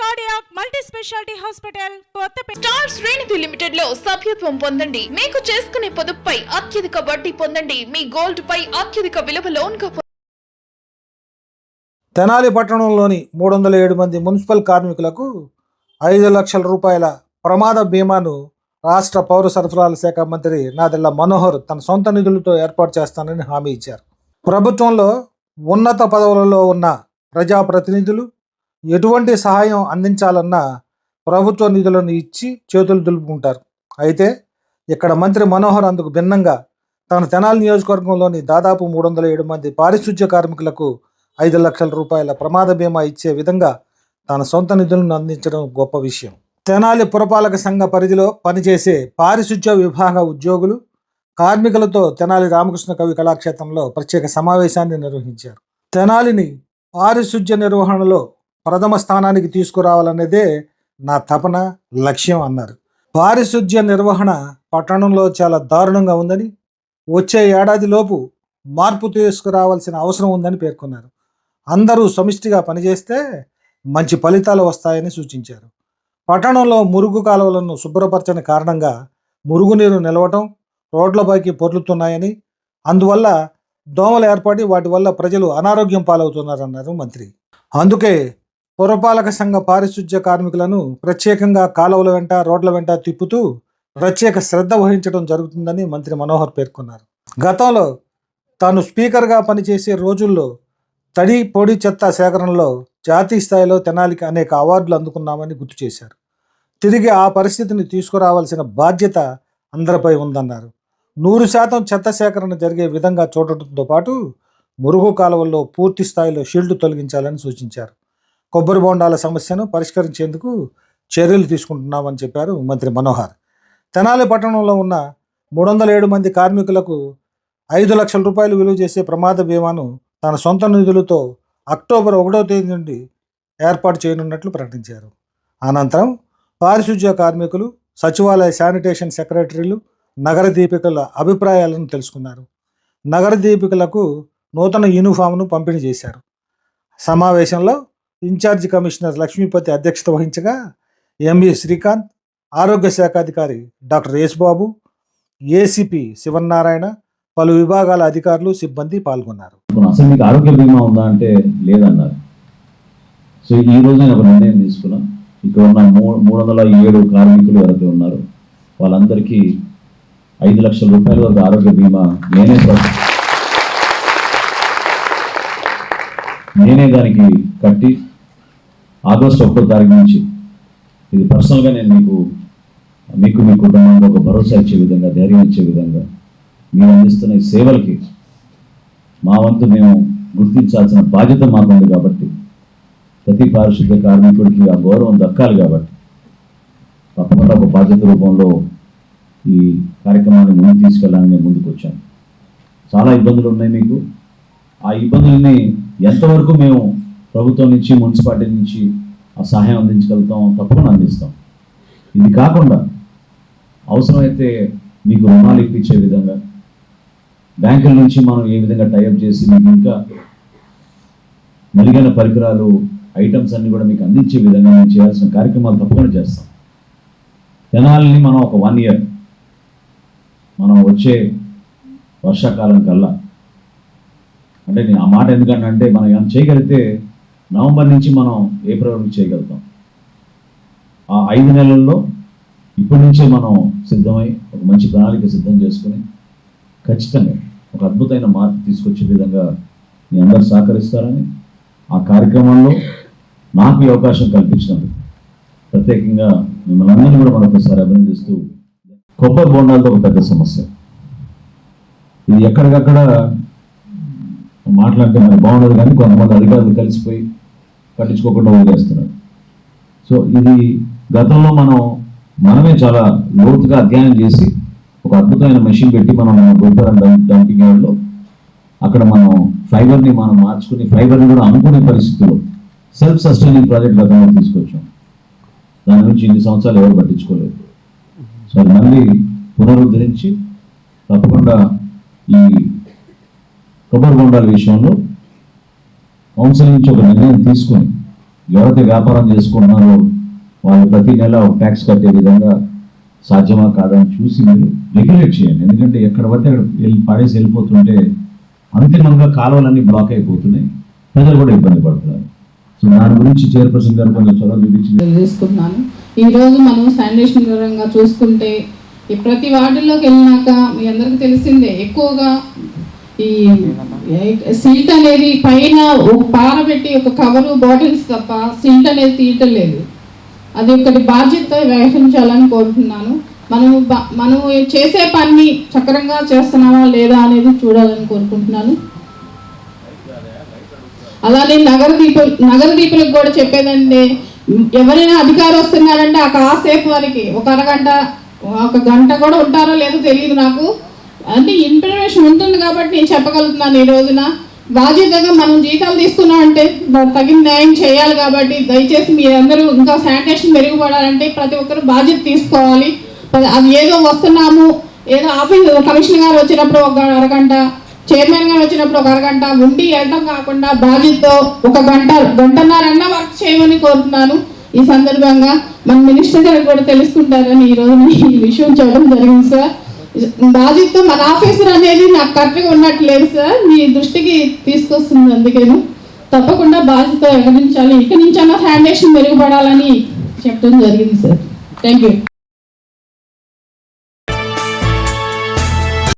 Cardiac multi speciality hospital Kothapeta star శ్రేణిధి లిమిటెడ్లో సభ్యత్వం పొందండి. మీకు చేసుకునే పొదుపుపై అత్యధిక వడ్డీ పొందండి. మీ గోల్డ్ పై అత్యధిక విలువ లోన్గా తెనాలి పట్టణంలోని మూడు వందల ఏడు మంది మున్సిపల్ కార్మికులకు ఐదు లక్షల రూపాయల ప్రమాద బీమాను రాష్ట్ర పౌర సరఫరాల శాఖ మంత్రి నాదెళ్ళ మనోహర్ తన సొంత నిధులతో ఏర్పాటు చేస్తానని హామీ ఇచ్చారు. ప్రభుత్వంలో ఉన్నత పదవులలో ఉన్న ప్రజాప్రతినిధులు ఎటువంటి సహాయం అందించాలన్నా ప్రభుత్వ నిధులను ఇచ్చి చేతులు దులుపుకుంటారు. అయితే ఇక్కడ మంత్రి మనోహర్ అందుకు భిన్నంగా తన తెనాలి నియోజకవర్గంలోని దాదాపు మూడు వందల ఏడు మంది పారిశుధ్య కార్మికులకు ఐదు లక్షల రూపాయల ప్రమాద బీమా ఇచ్చే విధంగా తన సొంత నిధులను అందించడం గొప్ప విషయం. తెనాలి పురపాలక సంఘ పరిధిలో పనిచేసే పారిశుధ్య విభాగ ఉద్యోగులు కార్మికులతో తెనాలి రామకృష్ణ కవి కళాక్షేత్రంలో ప్రత్యేక సమావేశాన్ని నిర్వహించారు. తెనాలిని పారిశుధ్య నిర్వహణలో ప్రథమ స్థానానికి తీసుకురావాలనేదే నా తపన లక్ష్యం అన్నారు. పారిశుధ్య నిర్వహణ పట్టణంలో చాలా దారుణంగా ఉందని వచ్చే ఏడాదిలోపు మార్పు తీసుకురావాల్సిన అవసరం ఉందని పేర్కొన్నారు. అందరూ సమిష్టిగా పనిచేస్తే మంచి ఫలితాలు వస్తాయని సూచించారు. పట్టణంలో మురుగు కాలువలను శుభ్రపరచని కారణంగా మురుగునీరు నిలవటం రోడ్లపైకి పొర్లుతున్నాయని అందువల్ల దోమలు ఏర్పడి వాటి వల్ల ప్రజలు అనారోగ్యం పాలవుతున్నారన్నారు మంత్రి. అందుకే పురపాలక సంఘ పారిశుధ్య కార్మికులను ప్రత్యేకంగా కాలువల వెంట రోడ్ల వెంట తిప్పుతూ ప్రత్యేక శ్రద్ధ వహించడం జరుగుతుందని మంత్రి మనోహర్ పేర్కొన్నారు. గతంలో తాను స్పీకర్గా పనిచేసే రోజుల్లో తడి పొడి చెత్త సేకరణలో జాతీయ స్థాయిలో తెనాలికి అనేక అవార్డులు అందుకున్నామని గుర్తు చేశారు. తిరిగి ఆ పరిస్థితిని తీసుకురావాల్సిన బాధ్యత అందరిపై ఉందన్నారు. నూరు శాతం చెత్త సేకరణ జరిగే విధంగా చూడటంతో పాటు మురుగు కాలువల్లో పూర్తి స్థాయిలో షీల్డ్ తొలగించాలని సూచించారు. కొబ్బరి బొండాల సమస్యను పరిష్కరించేందుకు చర్యలు తీసుకుంటున్నామని చెప్పారు మంత్రి మనోహర్. తెనాలి పట్టణంలో ఉన్న మూడు వందల ఏడు మంది కార్మికులకు ఐదు లక్షల రూపాయలు విలువ చేసే ప్రమాద బీమాను తన సొంత నిధులతో అక్టోబర్ ఒకటో తేదీ నుండి ఏర్పాటు చేయనున్నట్లు ప్రకటించారు. అనంతరం పారిశుధ్య కార్మికులు సచివాలయ శానిటేషన్ సెక్రటరీలు నగర దీపికల అభిప్రాయాలను తెలుసుకున్నారు. నగర దీపికలకు నూతన యూనిఫామ్ను పంపిణీ చేశారు. సమావేశంలో ఇన్ఛార్జ్ కమిషనర్ లక్ష్మీపతి అధ్యక్షత వహించగా ఎంఈ శ్రీకాంత్ ఆరోగ్య శాఖాధికారి డాక్టర్ యేసుబాబు ఏసీపీ శివన్నారాయణ పలు విభాగాల అధికారులు సిబ్బంది పాల్గొన్నారు. అసలు మీకు ఆరోగ్య బీమా ఉందా అంటే లేదన్నారు. సో ఈ రోజు నేను ఒక నిర్ణయం తీసుకున్నా. ఇక్కడ ఉన్న మూడు వందల ఏడు కార్మికులు ఎవరైతే ఉన్నారో వాళ్ళందరికీ ఐదు లక్షల రూపాయల వరకు ఆరోగ్య బీమా నేనే నేనే దానికి కట్టి ఆగస్టు ఒకటో తారీఖు నుంచి. ఇది పర్సనల్గా నేను మీకు మీకు మీ కుటుంబానికి ఒక భరోసా ఇచ్చే విధంగా ధైర్యం ఇచ్చే విధంగా మీరు అందిస్తున్న ఈ సేవలకి మా వంతు మేము గుర్తించాల్సిన బాధ్యత మాకుంది కాబట్టి ప్రతి పారిశుద్ధ్య కార్మికుడికి ఆ గౌరవం దక్కాలి కాబట్టి తప్పకుండా ఒక బాధ్యత రూపంలో ఈ కార్యక్రమాన్ని ముందుకు తీసుకెళ్ళాలని నేను ముందుకు వచ్చాను. చాలా ఇబ్బందులు ఉన్నాయి మీకు. ఆ ఇబ్బందుల్ని ఎంతవరకు మేము ప్రభుత్వం నుంచి మున్సిపాలిటీ నుంచి ఆ సహాయం అందించగలుగుతాం తప్పకుండా అందిస్తాం. ఇది కాకుండా అవసరమైతే మీకు రుణాలు ఇప్పించే విధంగా బ్యాంకుల నుంచి మనం ఏ విధంగా టైఅప్ చేసి మీకు ఇంకా మెరుగైన పరికరాలు ఐటమ్స్ అన్ని కూడా మీకు అందించే విధంగా మేము చేయాల్సిన కార్యక్రమాలు తప్పకుండా చేస్తాం. తెనాలిని మనం ఒక వన్ ఇయర్ మనం వచ్చే వర్షాకాలం కల్లా అంటే నేను ఆ మాట ఎందుకంటే అంటే మనం ఏమైనా చేయగలిగితే నవంబర్ నుంచి మనం ఏప్రిల్ వరకు చేయగలుగుతాం? ఆ ఐదు నెలల్లో ఇప్పటి నుంచే మనం సిద్ధమై ఒక మంచి ప్రణాళిక సిద్ధం చేసుకుని ఖచ్చితంగా ఒక అద్భుతమైన మార్పు తీసుకొచ్చే విధంగా మీ అందరు సహకరిస్తారని ఆ కార్యక్రమంలో నాకు ఈ అవకాశం కల్పించినందుకు ప్రత్యేకంగా మిమ్మల్ని అందరినీ కూడా మరొకసారి అభినందిస్తూ కొబ్బరి బోండాలతో ఒక పెద్ద సమస్య. ఇది ఎక్కడికక్కడ మాట్లాడితే మరి బాగుండదు కానీ కొంతమంది అధికారులు కలిసిపోయి పట్టించుకోకుండా వదిలేస్తున్నారు సో ఇది గతంలో మనం మనమే చాలా లోతుగా అధ్యయనం చేసి ఒక అద్భుతమైన మెషిన్ పెట్టి మనం గోపురం డంపింగ్ యార్డ్లో అక్కడ మనం ఫైబర్ని మనం మార్చుకుని ఫైబర్ని కూడా అమ్ముకునే పరిస్థితిలో సెల్ఫ్ సస్టైనింగ్ ప్రాజెక్ట్ గతంలో తీసుకొచ్చాం. దాని నుంచి ఇన్ని సంవత్సరాలు ఎవరు పట్టించుకోలేదు. సో మళ్ళీ పునరుద్ధరించి తప్పకుండా ఈ కొబ్బరి బొండాల విషయంలో కౌన్సిల్ నుంచి ఒక నిర్ణయం తీసుకొని ఎవరైతే వ్యాపారం చేసుకుంటున్నారో వాళ్ళు ప్రతి నెల ఒక ట్యాక్స్ కట్టే విధంగా సాధ్యమా కాదని చూసి మీరు రెగ్యులేట్ చేయండి. ఎందుకంటే ఎక్కడ పడితే అక్కడ వెళ్ళి పడేసి వెళ్ళిపోతుంటే అంతిమంగా కాలువలన్నీ బ్లాక్ అయిపోతున్నాయి. ప్రజలు కూడా ఇబ్బంది పడుతున్నారు. సో దాని గురించి చైర్పర్సన్ గారు కొంచెం చొరవ చూపించింది తెలియజేసుకుంటున్నాను ఈరోజు మనం శానిటేషన్ పరంగా చూసుకుంటే ప్రతి వార్డుల్లోకి వెళ్ళినాక మీ అందరికీ తెలిసిందే ఎక్కువగా ఈ సిల్ట్ అనేది పైన ఒక పారబెట్టి ఒక కవరు బాటిల్స్ తప్ప సిల్ట్ అనేది తీయటం లేదు. అది ఒకటి బాధ్యత వ్యవహరించాలని కోరుతున్నాను. మనం మనం చేసే పని చక్రంగా చేస్తున్నామా లేదా అనేది చూడాలని కోరుకుంటున్నాను. అలానే నగర దీప నగర దీపులకు కూడా చెప్పేదంటే ఎవరైనా అధికారం వస్తున్నారంటే ఆ కాసేపు వారికి ఒక అరగంట ఒక గంట కూడా ఉంటారో లేదో తెలియదు నాకు. అంటే ఇన్ఫర్మేషన్ ఉంటుంది కాబట్టి నేను చెప్పగలుగుతున్నాను ఈ రోజున. బాధ్యతగా మనం జీతాలు తీసుకున్నాం అంటే తగిన న్యాయం చేయాలి కాబట్టి దయచేసి మీరందరూ ఇంకా శానిటేషన్ మెరుగుపడాలంటే ప్రతి ఒక్కరు బాధ్యత తీసుకోవాలి. అది ఏదో వస్తున్నాము ఏదో ఆఫీస్ కమిషనర్ గారు వచ్చినప్పుడు ఒక అరగంట చైర్మన్ గారు వచ్చినప్పుడు ఒక అరగంట ఉండి వెళ్ళటం కాకుండా బాధ్యతతో ఒక గంట గంటన్నరన్నా వర్క్ చేయమని కోరుతున్నాను. ఈ సందర్భంగా మన మినిస్టర్ గారు కూడా తెలుసుకుంటారని ఈరోజు రోజు ఈ విషయం చెప్పడం జరిగింది సార్. బాధ్యత మన ఆఫీసర్ అనేది నాకు కరెక్ట్గా ఉన్నట్లేదు సార్. మీ దృష్టికి తీసుకొస్తుంది అందుకేను. తప్పకుండా బాధ్యత ఎగరించాలి ఇక నుంచి అన్న శానిటేషన్ మెరుగుపడాలని చెప్పడం జరిగింది సార్. Thank you